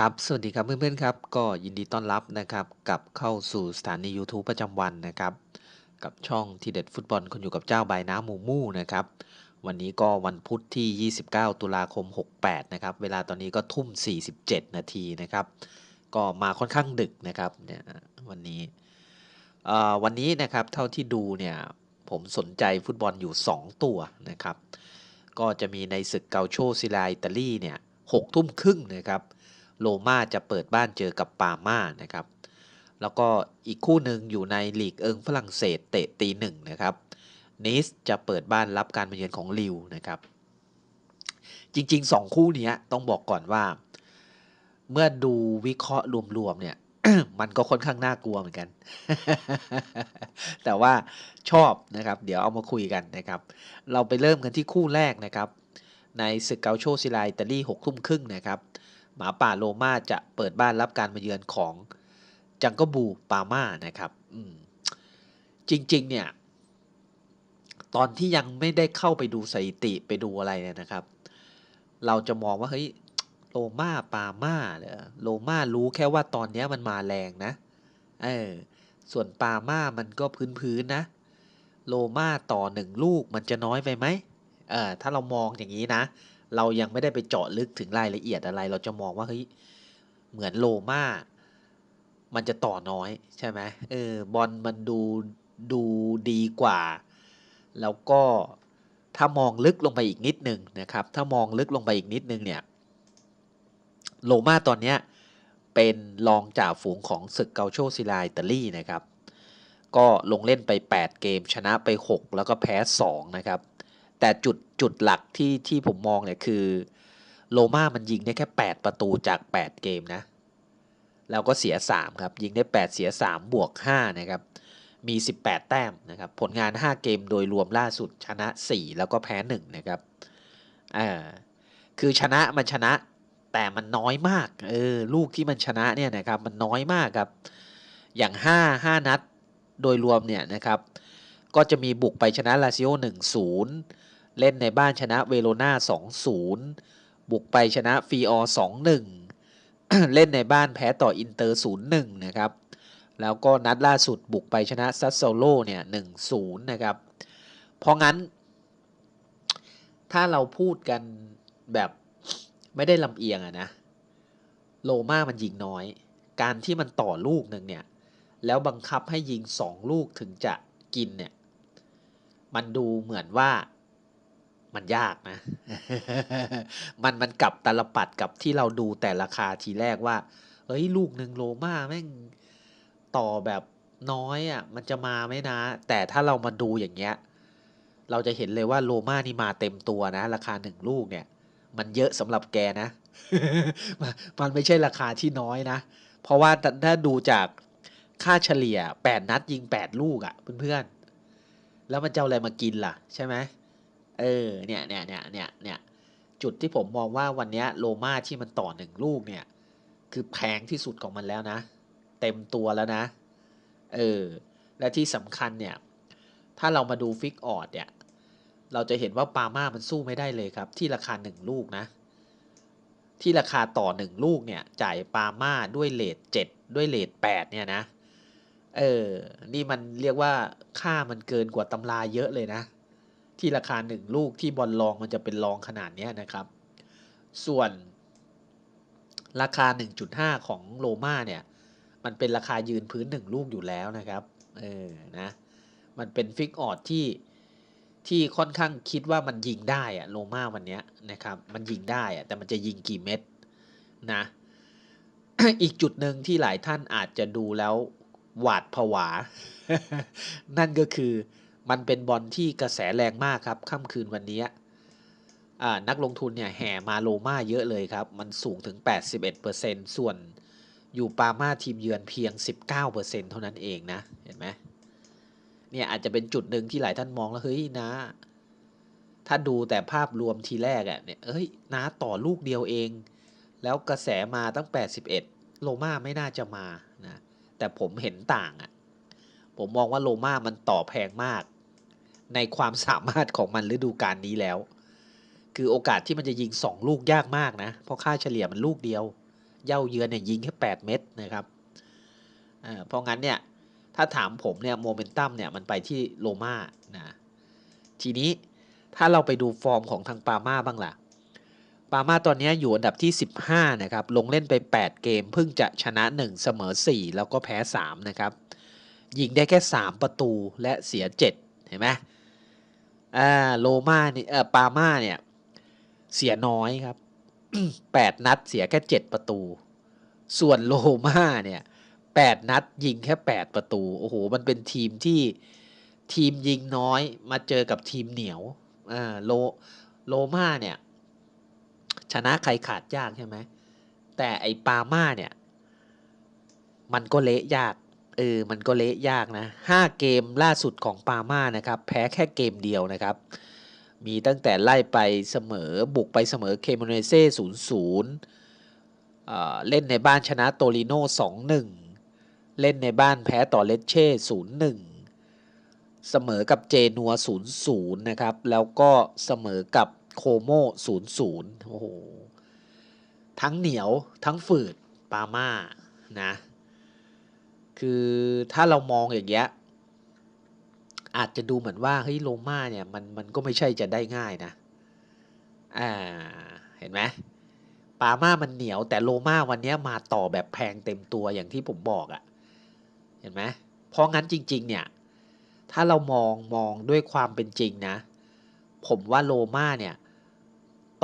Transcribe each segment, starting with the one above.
ครับ สวัสดีครับเพื่อนๆครับ ก็ยินดีต้อนรับนะครับกลับเข้าสู่สถานียูทูบประจำวันนะครับ กับช่องทีเด็ดฟุตบอลคนอยู่กับเจ้าใบน้ำหมูมู่นะครับ วันนี้ก็วันพุธที่ 29 ตุลาคม 68 นะครับ เวลาตอนนี้ก็ทุ่ม 47 นาทีนะครับ ก็มาค่อนข้างดึกนะครับเนี่ยวันนี้วันนี้นะครับเท่าที่ดูเนี่ยผมสนใจฟุตบอลอยู่ 2 ตัวนะครับ ก็จะมีในศึกเกาโชซิลาอิตาลีเนี่ยหกทุ่มครึ่งนะครับ โรม่าจะเปิดบ้านเจอกับปาม่านะครับ แล้วก็อีกคู่หนึ่งอยู่ในลีกเอิงฝรั่งเศสเตะตีหนึ่งนะครับนิสจะเปิดบ้านรับการมาเยือนของลิวนะครับ จริงๆ 2 คู่นี้ต้องบอกก่อนว่า เมื่อดูวิเคราะห์รวมๆเนี่ยมันก็ค่อนข้างน่ากลัวเหมือนกัน แต่ว่าชอบนะครับ เดี๋ยวเอามาคุยกันนะครับ เราไปเริ่มกันที่คู่แรกนะครับ ในศึกเกาโชซิลาอิตาลีหกทุ่มครึ่งนะครับ หมาป่าโรม่าจะเปิดบ้านรับการมาเยือนของจังกบูปาม่านะครับจริง ๆ เนี่ย ตอนที่ยังไม่ได้เข้าไปดูสถิติไปดูอะไรเนี่ยนะครับ เราจะมองว่าเฮ้ยโรม่าปาม่าเหรอโรม่ารู้แค่ว่าตอนเนี้ยมันมาแรงนะเออส่วนปาม่ามันก็พื้นๆนะโรม่าต่อหนึ่งลูกมันจะน้อยไปไหมเออถ้าเรามองอย่างนี้นะ เรายังไม่ได้ไปเจาะลึกถึงรายละเอียดอะไร เราจะมองว่าเฮ้ยเหมือนโลมามันจะต่อน้อยใช่ไหมเออบอลมันดูดูดีกว่า แล้วก็ถ้ามองลึกลงไปอีกนิดนึงนะครับ ถ้ามองลึกลงไปอีกนิดนึงเนี่ยโลมาตอนเนี้ยเป็นรองจ่าฝูงของศึกเกาโชซิลาอิตาลีนะครับ ก็ลงเล่นไป 8 เกมชนะไป 6 แล้วก็แพ้ 2 นะครับ แต่จุดจุดหลักที่ที่ผมมองเนี่ยคือ โลมามันยิงได้แค่ 8 ประตูจาก 8 เกมนะ แล้วก็เสีย 3 ครับ ยิงได้ 8 เสีย 3 บวก 5 นะครับ มี 18 แต้มนะครับ ผลงาน 5 เกมโดยรวมล่าสุดชนะ 4 แล้วก็แพ้ 1 นะครับอ่าคือชนะมันชนะแต่มันน้อยมาก เออ ลูกที่มันชนะเนี่ยนะครับ มันน้อยมากครับ อย่าง 5 5 นัดโดยรวมเนี่ยนะครับ ก็จะมีบุกไปชนะลาซิโอ1-0 เล่นในบ้านชนะเวโรนา2-0 บุกไปชนะฟีออ2-1 เล่นในบ้านแพ้ต่ออินเตอร์0-1 นะครับ แล้วก็นัดล่าสุดบุกไปชนะซัสโซโลเนี่ย1-0 นะครับ เพราะงั้น ถ้าเราพูดกันแบบไม่ได้ลำเอียงอะนะ โลมามันยิงน้อย การที่มันต่อลูกหนึ่งเนี่ย แล้วบังคับให้ยิง2ลูกถึงจะกินเนี่ย มันดูเหมือนว่ามันยากนะ มันมันกลับตลปัดกับที่เราดูแต่ราคาทีแรกว่าเฮ้ย ลูกหนึ่งโลมาแม่งต่อแบบน้อยอะ่ะ มันจะมาไหมนะ แต่ถ้าเรามาดูอย่างเงี้ย เราจะเห็นเลยว่าโลมานี่มาเต็มตัวนะ ราคาหนึ่งลูกเนี่ย มันเยอะสำหรับแกนะ มันไม่ใช่ราคาที่น้อยนะ เพราะว่าถ้าดูจากค่าเฉลี่ย 8 นัดยิง 8 ลูกอะ่ะเพื่อนๆ แล้วมันจะเอาอะไรมากินล่ะ ใช่ไหมเออเนี่ยเนี่ยเนี่ยเนี่ยเนี่ยจุดที่ผมมองว่าวันนี้โลมาที่มันต่อหนึ่งลูกเนี่ย คือแพงที่สุดของมันแล้วนะ เต็มตัวแล้วนะ เออ และที่สำคัญเนี่ย ถ้าเรามาดูฟิกออดเนี่ย เราจะเห็นว่าปาม่ามันสู้ไม่ได้เลยครับ ที่ราคาหนึ่งลูกนะ ที่ราคาต่อหนึ่งลูกเนี่ย จ่ายปาม่าด้วยเลทเจ็ดด้วยเลทแปดเนี่ยนะ เออ นี่มันเรียกว่าค่ามันเกินกว่าตำราเยอะเลยนะ ที่ราคาหนึ่งลูกที่บอลลองมันจะเป็นรองขนาดนี้นะครับ ส่วนราคา 1.5 ของโลมาเนี่ย มันเป็นราคายืนพื้นหนึ่งลูกอยู่แล้วนะครับ เออ นะ มันเป็นฟิกออดที่ที่ค่อนข้างคิดว่ามันยิงได้อะโลมาวันนี้นะครับ มันยิงได้อะแต่มันจะยิงกี่เม็ดนะ อีกจุดหนึ่งที่หลายท่านอาจจะดูแล้ว หวาดผวา นั่นก็คือมันเป็นบอลที่กระแสแรงมากครับค่ำคืนวันนี้นักลงทุนเนี่ยแห่มาโลมาเยอะเลยครับ มันสูงถึง 81%ส่วนอยู่ปามาทีมเยือนเพียง 19%เท่านั้นเองนะ เห็นไหมเนี่ยอาจจะเป็นจุดหนึ่งที่หลายท่านมองแล้วเฮ้ยนะ ถ้าดูแต่ภาพรวมทีแรกอะ่ะเนี่ยเฮ้ยนะต่อลูกเดียวเอง แล้วกระแสมาตั้ง 81 โลมาไม่น่าจะมานะ แต่ผมเห็นต่างอะ่ะ ผมมองว่าโลมามันต่อแพงมาก ในความสามารถของมันฤดูกาลนี้แล้ว คือโอกาสที่มันจะยิง2ลูกยากมากนะ เพราะค่าเฉลี่ยมันลูกเดียว เย่าเยือนเนี่ยยิงแค่8เม็ดนะครับอ่าเพราะงั้นเนี่ยถ้าถามผมเนี่ยโมเมนตัมเนี่ยมันไปที่โรม่านะทีนี้ถ้าเราไปดูฟอร์มของทางปาม่าบ้างล่ะ ปามาตอนนี้อยู่อันดับที่ 15 นะครับ ลงเล่นไป 8 เกม เพิ่งจะชนะ 1 เสมอ 4 แล้วก็แพ้ 3 นะครับ ยิงได้แค่ 3 ประตูและเสีย 7 เห็นไหมอ่าโรม่านี่เออปามาเนี่ย เสียน้อยครับ 8 นัดเสียแค่ 7 ประตู ส่วนโรม่าเนี่ย 8 นัดยิงแค่ 8 ประตู โอ้โห มันเป็นทีมที่ทีมยิงน้อยมาเจอกับทีมเหนียวอ่าโลโรม่าเนี่ย ชนะใครขาดยากใช่ไหมแต่ไอปาม่าเนี่ย มันก็เละยากเออมันก็เละยากนะห้าเกมล่าสุดของปาม่านะครับ แพ้แค่เกมเดียวนะครับ มีตั้งแต่ไล่ไปเสมอบุกไปเสมอเคมเนเซ่ศูนย์ศูนย์เล่นในบ้านชนะโตริโน่สองหนึ่งเล่นในบ้านแพ้ต่อเลเช่ศูนย์หนึ่งเสมอกับเจนัวศูนย์ศูนย์นะครับ แล้วก็เสมอกับ โคโมศูนย์ศูนย์โอ้โห ทั้งเหนียวทั้งฝืดปาม่านะ คือถ้าเรามองอย่างเงี้ย อาจจะดูเหมือนว่าเฮ้ยโรม่าเนี่ยมันมันก็ไม่ใช่จะได้ง่ายนะ อ่า เห็นไหมปาม่ามันเหนียวแต่โรม่าวันนี้มาต่อแบบแพงเต็มตัวอย่างที่ผมบอกอะ่ะ เห็นไหมเพราะงั้นจริง ๆ เนี่ย ถ้าเรามองมองด้วยความเป็นจริงนะ ผมว่าโรม่าเนี่ย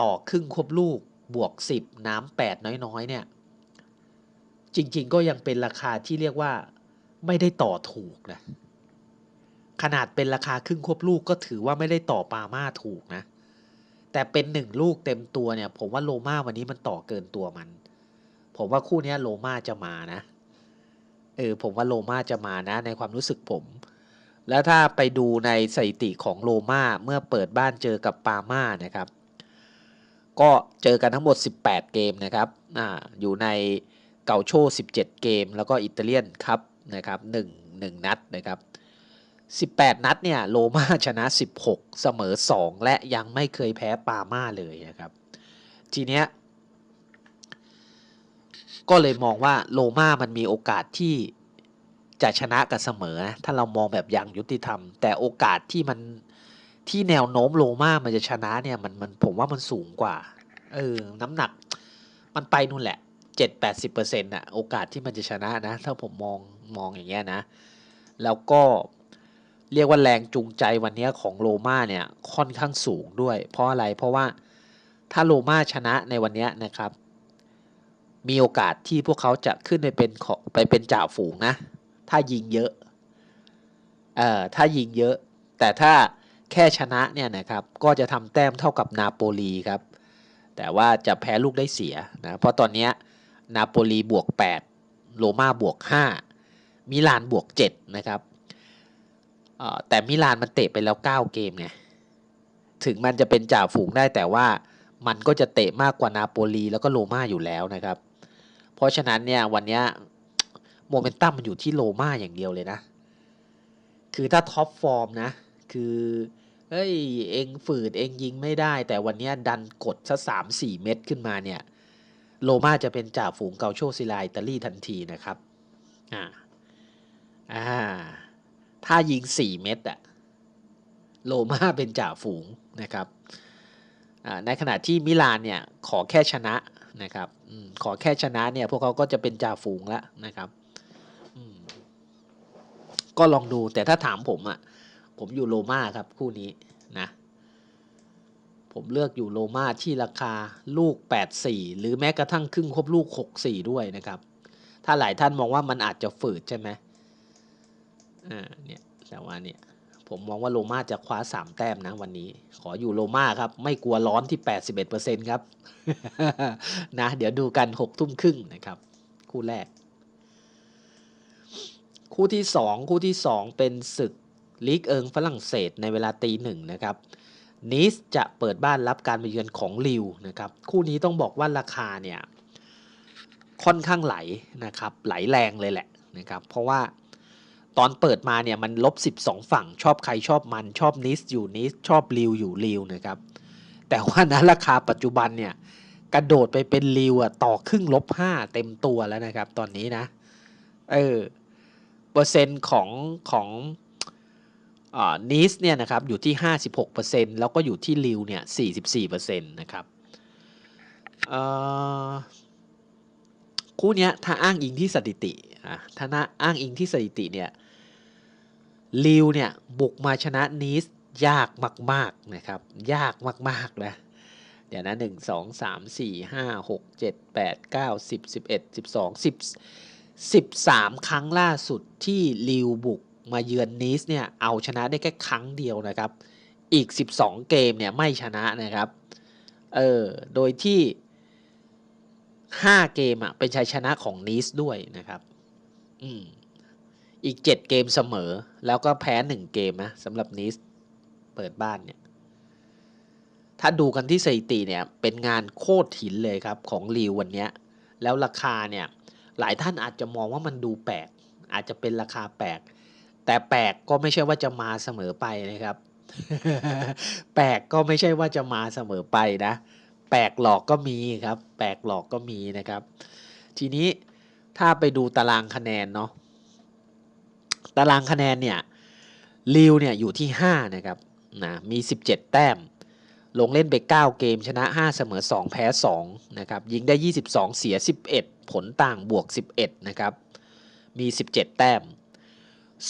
ต่อครึ่งควบลูกบวกสิบน้ำแปดน้อยๆเนี่ย จริงๆก็ยังเป็นราคาที่เรียกว่าไม่ได้ต่อถูกนะ ขนาดเป็นราคาครึ่งควบลูกก็ถือว่าไม่ได้ต่อปาม่าถูกนะ แต่เป็นหนึ่งลูกเต็มตัวเนี่ย ผมว่าโลมาวันนี้มันต่อเกินตัวมัน ผมว่าคู่นี้โลมาจะมานะเออผมว่าโลมาจะมานะ ในความรู้สึกผม แล้วถ้าไปดูในสถิติของโลมาเมื่อเปิดบ้านเจอกับปาม่านะครับ ก็เจอกันทั้งหมด 18 เกมนะครับอ่าอยู่ในเกาโช17 เกม แล้วก็อิตาเลียนครับนะครับ1 1 นัดนะครับ18 นัดเนี่ยโรม่าชนะ 16 เสมอ 2 และยังไม่เคยแพ้ปาม่าเลยนะครับทีเนี้ยก็เลยมองว่าโรม่ามันมีโอกาสที่จะชนะกับเสมอนะถ้าเรามองแบบอย่างยุติธรรม แต่โอกาสที่มัน ที่แนวโน้มโรม่ามันจะชนะเนี่ยมันมันผมว่ามันสูงกว่า เออ น้ำหนัก มันไปนู่นแหละ7-80%อร์น่ะโอกาสที่มันจะชนะนะ ถ้าผมมองมองอย่างเงี้ยนะ แล้วก็เรียกว่าแรงจูงใจวันนี้ของโรม่าเนี่ยค่อนข้างสูงด้วย เพราะอะไรเพราะว่าถ้าโรม่าชนะในวันนี้นะครับ มีโอกาสที่พวกเขาจะขึ้นไปเป็นไปเป็นจ่าฝูงนะ ถ้ายิงเยอะเอ่อถ้ายิงเยอะ แต่ถ้า แค่ชนะเนี่ยนะครับก็จะทำแต้มเท่ากับนาโปลีครับแต่ว่าจะแพ้ลูกได้เสียนะเพราะตอนนี้นาโปลีบวก 8 โรม่าบวก 5 มิลานบวก 7 นะครับแต่มิลานมันเตะไปแล้ว 9 เกมไงถึงมันจะเป็นจ่าฝูงได้แต่ว่ามันก็จะเตะมากกว่านาโปลีแล้วก็โรม่าอยู่แล้วนะครับ เพราะฉะนั้นเนี่ยวันนี้โมเมนตัมมันอยู่ที่โรม่าอย่างเดียวเลยนะ คือถ้าท็อปฟอร์มนะ คือ เฮ้ยเองฝืดเองยิงไม่ได้ แต่วันนี้ดันกดซะสามสี่เม็ดขึ้นมาเนี่ยโรม่าจะเป็นจ่าฝูงเกาโชซิลาอิตาลีทันทีนะครับอ่าอ่าถ้ายิงสี่เม็ดอะโรม่าเป็นจ่าฝูงนะครับอ่าในขณะที่มิลานเนี่ยขอแค่ชนะนะครับอขอแค่ชนะเนี่ยพวกเขาก็จะเป็นจ่าฝูงแล้วนะครับก็ลองดูแต่ถ้าถามผมอะ ผมอยู่โรม่าครับคู่นี้นะ ผมเลือกอยู่โรม่าที่ราคาลูก 84 หรือแม้กระทั่งครึ่งครบลูก 64 ด้วยนะครับ ถ้าหลายท่านมองว่ามันอาจจะฝืดใช่ไหมอ่าเนี่ยแต่ว่าเนี่ยผมมองว่าโรม่าจะคว้า 3 แต้มนะวันนี้ ขออยู่โรม่าครับ ไม่กลัวร้อนที่ 81%ครับ นะ เดี๋ยวดูกัน 6 ทุ่มครึ่งนะครับ คู่แรก คู่ที่ 2 คู่ที่ 2 เป็นศึก ลีกเอิงฝรั่งเศสในเวลาตีหนึ่งนะครับนิสจะเปิดบ้านรับการมาเยือนของลิวนะครับคู่นี้ต้องบอกว่าราคาเนี่ยค่อนข้างไหลนะครับไหลแรงเลยแหละนะครับเพราะว่าตอนเปิดมาเนี่ยมันลบ 12 ฝั่งชอบใครชอบมันชอบนิสอยู่นิสชอบลิวอยู่ลิวนะครับแต่ว่านะราคาปัจจุบันเนี่ยกระโดดไปเป็นริวอะต่อครึ่งลบห้าเต็มตัวแล้วนะครับตอนนี้นะเออเปอร์เซ็นต์ของของ นิสเนี่ยนะครับอยู่ที่ 56%แล้วก็อยู่ที่ริวเนี่ย44%นะครับคู่เนี้ยถ้าอ้างอิงที่สถิติอะถ้านะอ้างอิงที่สถิติเนี่ยริวเนี่ยบุกมาชนะนิสยากมากๆนะครับยากมากๆนะเดี๋ยวนะหนึ่งสองสามสี่ห้าหกเจ็ดแปดเก้าสิบสิบเอ็ดสิบสองสิบสิบสามครั้งล่าสุดที่ลิวบุก มาเยือนนีสเนี่ยเอาชนะได้แค่ครั้งเดียวนะครับ อีก 12 เกมเนี่ยไม่ชนะนะครับ เออ โดยที่ 5 เกมอะเป็นชัยชนะของนีสด้วยนะครับ อืม อีก 7 เกมเสมอ แล้วก็แพ้ 1 เกมนะสำหรับนีสเปิดบ้านเนี่ย ถ้าดูกันที่สถิติเนี่ย เป็นงานโคตรหินเลยครับของลีววันนี้แล้วราคาเนี่ย หลายท่านอาจจะมองว่ามันดูแปลกอาจจะเป็นราคาแปลก แต่แปลกก็ไม่ใช่ว่าจะมาเสมอไปนะครับ แปลกก็ไม่ใช่ว่าจะมาเสมอไปนะ แปลกหลอกก็มีครับ แปลกหลอกก็มีนะครับ ทีนี้ถ้าไปดูตารางคะแนนเนาะ ตารางคะแนนเนี่ยลิวเนี่ยอยู่ที่ 5 นะครับนะมี 17 แต้ม ลงเล่นไป 9 เกมชนะ 5 เสมอ 2 แพ้ 2 นะครับ ยิงได้ 22 เสีย 11 ผลต่างบวก 11 นะครับ มี 17 แต้ม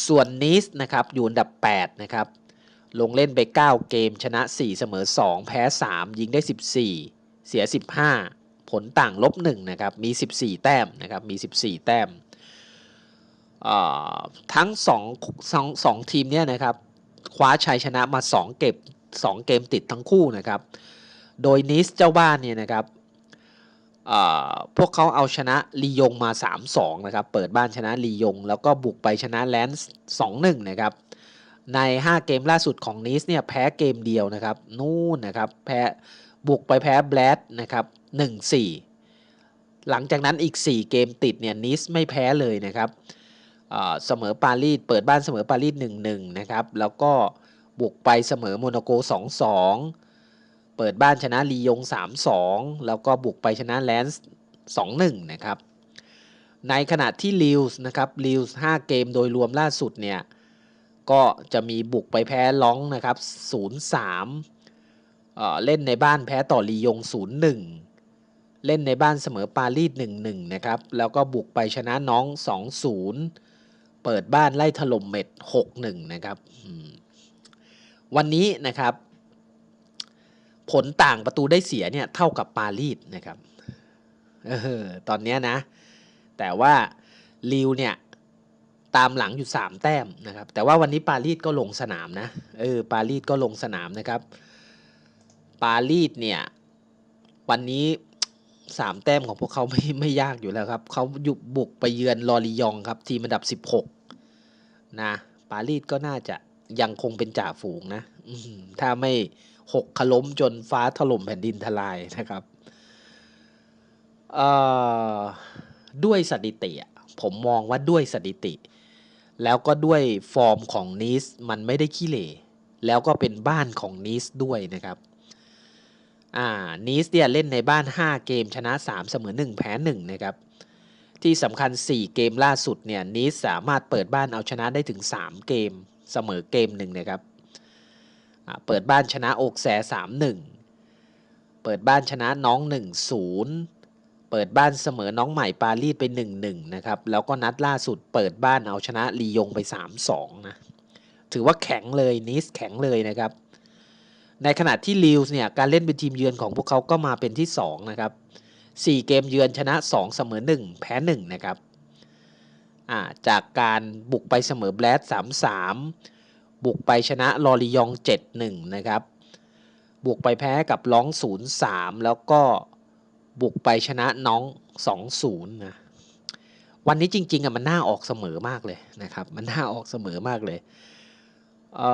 ส่วนนิสนะครับอยู่อันดับ 8 นะครับ ลงเล่นไป 9 เกมชนะ 4 เสมอ 2 แพ้ 3 ยิงได้ 14 เสีย 15 ผลต่างลบ1นะครับ มี 14 แต้มนะครับ มี 14 แต้มทั้ง2 2 2ทีมเนี่ยนะครับ คว้าชัยชนะมา 2 เก็บ 2 เกมติดทั้งคู่นะครับ โดยนิสเจ้าบ้านเนี่ยนะครับ พวกเขาเอาชนะลียงมา 3-2 นะครับ เปิดบ้านชนะลียง แล้วก็บุกไปชนะแลนส์2-1 นะครับ ใน 5 เกมล่าสุดของนิสเนี่ยแพ้เกมเดียวนะครับ นู่นนะครับแพ้บุกไปแพ้แบลดนะครับ 1-4 หลังจากนั้นอีก 4 เกมติดเนี่ยนิสไม่แพ้เลยนะครับเสมอปารีสเปิดบ้านเสมอปารีส1-1 นะครับ แล้วก็บุกไปเสมอโมนาโก 2-2 เปิดบ้านชนะลียง 3-2 แล้วก็บุกไปชนะแลนส์ 2-1 นะครับ ในขณะที่ลิวส์นะครับลิวส์5เกมโดยรวมล่าสุดเนี่ย ก็จะมีบุกไปแพ้ล้องนะครับ 0-3เเล่นในบ้านแพ้ต่อลียง 0-1 เล่นในบ้านเสมอปารีส 1-1 นะครับ แล้วก็บุกไปชนะน้อง 2-0 เปิดบ้านไล่ถล่มเม็ด 6-1 นะครับ วันนี้นะครับ ผลต่างประตูได้เสียเนี่ยเท่ากับปารีสนะครับเออตอนนี้นะ แต่ว่าลิวเนี่ยตามหลังอยู่ 3 แต้มนะครับ แต่ว่าวันนี้ปารีสก็ลงสนามนะเออปารีสก็ลงสนามนะครับ ปารีสเนี่ยวันนี้สามแต้มของพวกเขาไม่ไม่ยากอยู่แล้วครับเขาหยุบบุกไปเยือนลอริยองครับ ทีมอันดับ 16นะปารีสก็น่าจะยังคงเป็นจ่าฝูงนะถ้าไม่ หกขล้มจนฟ้าถล่มแผ่นดินทลายนะครับด้วยสถิติผมมองว่าด้วยสถิติ แล้วก็ด้วยฟอร์มของนิสมันไม่ได้ขี้เหร่แล้วก็เป็นบ้านของนิสด้วยนะครับอ่านิสเนี่ยเล่นในบ้าน 5 เกมชนะ 3 เสมอ 1 แพ้ 1 นะครับ ที่สำคัญ 4 เกมล่าสุดเนี่ยนิสสามารถเปิดบ้านเอาชนะได้ถึง 3 เกมเสมอเกมหนึ่งนะครับ เปิดบ้านชนะอกแสสามหนึ่งเปิดบ้านชนะน้องหนึ่งศูนย์เปิดบ้านเสมอน้องใหม่ปารีสไป1 1นะครับ แล้วก็นัดล่าสุดเปิดบ้านเอาชนะลียงไป 3-2 นะ ถือว่าแข็งเลยนิสแข็งเลยนะครับ ในขณะที่ลิวส์เนี่ย การเล่นเป็นทีมเยือนของพวกเขาก็มาเป็นที่ 2 นะครับ 4 เกมเยือนชนะ 2 เสมอ 1 แพ้ 1 นะครับ จากการบุกไปเสมอแบลด3-3 บุกไปชนะลอริยอง 7-1 นะครับ บุกไปแพ้กับล้อง 0-3 แล้วก็บุกไปชนะน้อง 2-0 นะ วันนี้จริง ๆอะมันน่าออกเสมอมากเลยนะครับ มันน่าออกเสมอมากเลยเอ่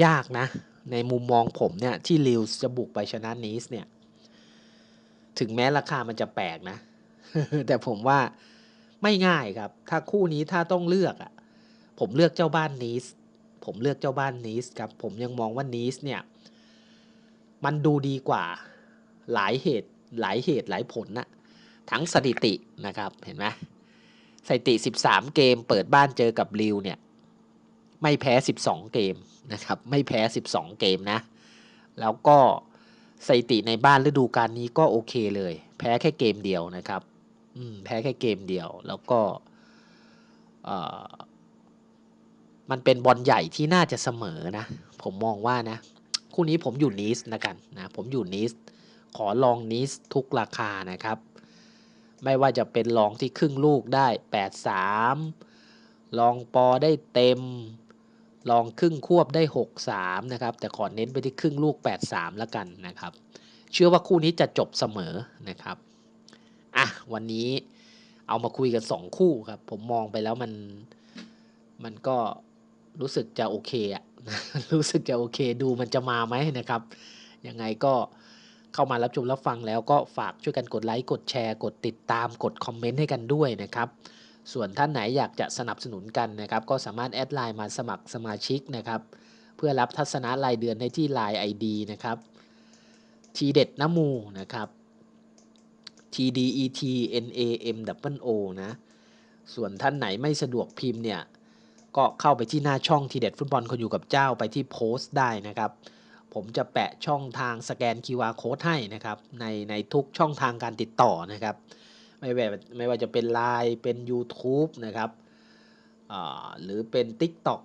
อยากนะ ในมุมมองผมเนี่ยที่ลิวจะบุกไปชนะนีสเนี่ย ถึงแม้ราคามันจะแปลกนะ แต่ผมว่าไม่ง่ายครับ ถ้าคู่นี้ถ้าต้องเลือกอะ ผมเลือกเจ้าบ้านนีสผมเลือกเจ้าบ้านนีสครับ ผมยังมองว่านีสเนี่ยมันดูดีกว่าหลายเหตุหลายเหตุหลายผลนะทั้งสถิตินะครับเห็นไหมสถิติ 13 เกมเปิดบ้านเจอกับริวเนี่ยไม่แพ้ 12 เกมนะครับไม่แพ้ 12 เกมนะ แล้วก็สถิติในบ้านฤดูกาลนี้ก็โอเคเลย แพ้แค่เกมเดียวนะครับแพ้แค่เกมเดียว แล้วก็ มันเป็นบอลใหญ่ที่น่าจะเสมอนะ ผมมองว่านะ คู่นี้ผมอยู่นิสนะกันนะ ผมอยู่นิส ขอลองนิสทุกราคานะครับ ไม่ว่าจะเป็นลองที่ครึ่งลูกได้ 8-3 ลองปอได้เต็ม ลองครึ่งควบได้ 6-3 นะครับ แต่ขอเน้นไปที่ครึ่งลูก 8-3 แล้วกันนะครับ เชื่อว่าคู่นี้จะจบเสมอนะครับ อะ วันนี้เอามาคุยกัน 2 คู่ครับ ผมมองไปแล้วมันมันก็ รู้สึกจะโอเคอะรู้สึกจะโอเค ดูมันจะมาไหมนะครับ ยังไงก็เข้ามารับชมรับฟังแล้วก็ฝากช่วยกันกดไลค์กดแชร์ กดติดตามกดคอมเมนต์ให้กันด้วยนะครับ ส่วนท่านไหนอยากจะสนับสนุนกันนะครับ ก็สามารถแอดไลน์มาสมัครสมาชิกนะครับ เพื่อรับทัศนะรายเดือนได้ที่ Line ID นะครับทีเด็ดน้ำมูนะครับ T D E T N A M W O นะ ส่วนท่านไหนไม่สะดวกพิมพ์เนี่ย ก็เข้าไปที่หน้าช่องทีเด็ดฟุตบอลคนอยู่กับเจ้าไปที่โพสต์ได้นะครับ ผมจะแปะช่องทางสแกน QR Code ให้นะครับในในทุกช่องทางการติดต่อนะครับ ไม่ว่าไม่ว่าจะเป็น Line เป็น YouTube นะครับหรือเป็น TikTok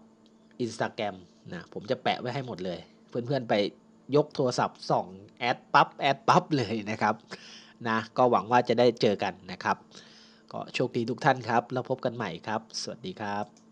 Instagram นะผมจะแปะไว้ให้หมดเลย เพื่อนๆไปยกโทรศัพท์ส่องแอดปั๊บแอดปั๊บเลยนะครับนะก็หวังว่าจะได้เจอกันนะครับ ก็โชคดีทุกท่านครับ แล้วพบกันใหม่ครับ สวัสดีครับ